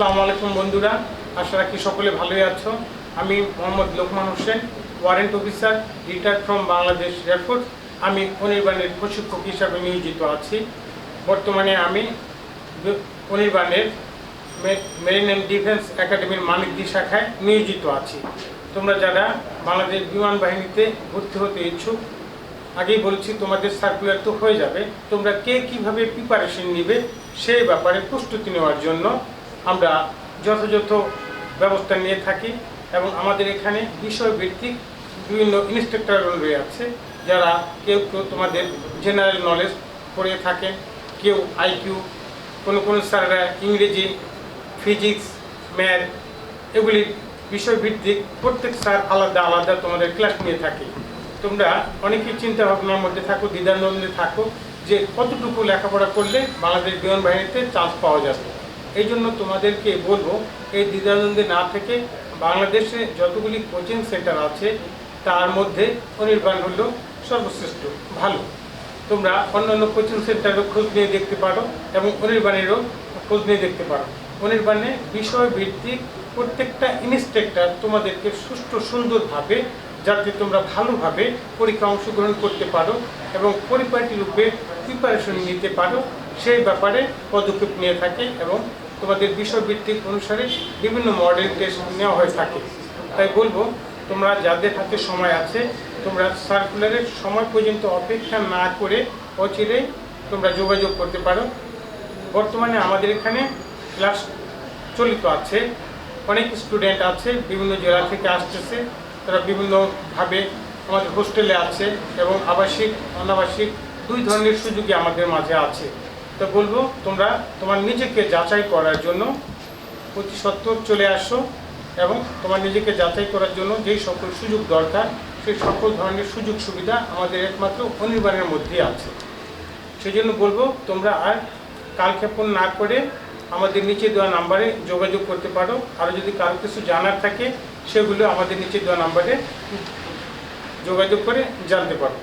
আসসালামু আলাইকুম বন্ধুরা। আশা রাখি সকলে ভালোই আছো। আমি Mohammad Lokman Hossain, warrant officer, retired from Bangladesh air force আমি অনির্বাণের প্রশিক্ষক হিসাবে নিয়োজিত আছি। বর্তমানে আমি অনির্বাণের মেরিন অ্যান্ড ডিফেন্স একাডেমির মানিকদি শাখায় নিয়োজিত আছি। তোমরা যারা বাংলাদেশ বিমান বাহিনীতে ভর্তি হতে ইচ্ছুক, আগেই বলছি তোমাদের সার্কুলার তো হয়ে যাবে। তোমরা কে কীভাবে প্রিপারেশন নিবে, সেই ব্যাপারে প্রস্তুতি নেওয়ার জন্য আমরা যথাযথ ব্যবস্থা নিয়ে থাকি এবং আমাদের এখানে বিষয়ভিত্তিক বিভিন্ন ইনস্ট্রাক্টর আছে, যারা কেউ কেউ তোমাদের জেনারেল নলেজ পড়িয়ে থাকেন কেউ আইকিউ কোনো কোনো স্যাররা ইংরেজি ফিজিক্স ম্যাথ এগুলি বিষয়ভিত্তিক প্রত্যেক স্যার আলাদা আলাদা তোমাদের ক্লাস নিয়ে থাকে। তোমরা অনেকেই চিন্তা ভাবনার মধ্যে থাকো দ্বিধাদ্বন্দ্বে থাকো যে কতটুকু লেখাপড়া করলে বাংলাদেশ বিমান বাহিনীতে চান্স পাওয়া যাবে। এই জন্য তোমাদেরকে বলব, এই দ্বিধাদ্বন্দ্বে না থেকে বাংলাদেশে যতগুলি কোচিং সেন্টার আছে, তার মধ্যে অনির্বাণ হলো সর্বশ্রেষ্ঠ। ভালো। তোমরা অন্যান্য কোচিং সেন্টারেরও খোঁজ নিয়ে দেখতে পারো এবং অনির্বাণেরও খোঁজ নিয়ে দেখতে পারো। অনির্বাণে বিষয়ভিত্তিক প্রত্যেকটা ইনস্ট্রাক্টর তোমাদেরকে সুষ্ঠু সুন্দরভাবে যাতে তোমরা ভালোভাবে পরীক্ষা অংশগ্রহণ করতে পারো এবং পরিপাটি রূপে প্রিপারেশন নিতে পারো। সেই ব্যাপারে পদক্ষেপ নিয়ে থাকে এবং তোমাদের বিষয়ভিত্তিক অনুসারে বিভিন্ন মডেল টেস্ট নেওয়া হয়ে থাকে। তাই বলব, তোমরা যাদের হাতে সময় আছে, তোমরা সার্কুলারের সময় পর্যন্ত অপেক্ষা না করে অচিরেই তোমরা যোগাযোগ করতে পারো। বর্তমানে আমাদের এখানে ক্লাস চলিত আছে, অনেক স্টুডেন্ট আছে, বিভিন্ন জেলা থেকে আসতেছে, তারা বিভিন্নভাবে আমাদের হোস্টেলে আছে এবং আবাসিক, অনাবাসিক দুই ধরনের সুযোগই আমাদের মাঝে আছে। তো বলব, তোমরা তোমার নিজেকে যাচাই করার জন্য প্রতি সত্তর চলে আসো এবং তোমার নিজেকে যাচাই করার জন্য যেই সকল সুযোগ দরকার, সেই সকল ধরনের সুযোগ সুবিধা আমাদের একমাত্র অনির্বাণের মধ্যেই আছে। সেই জন্য বলব, তোমরা আর কালক্ষেপণ না করে আমাদের নিচে দেওয়া নাম্বারে যোগাযোগ করতে পারো। আরও যদি কারও কিছু জানার থাকে, সেগুলো আমাদের নিচে দেওয়া নাম্বারে যোগাযোগ করে জানতে পারো।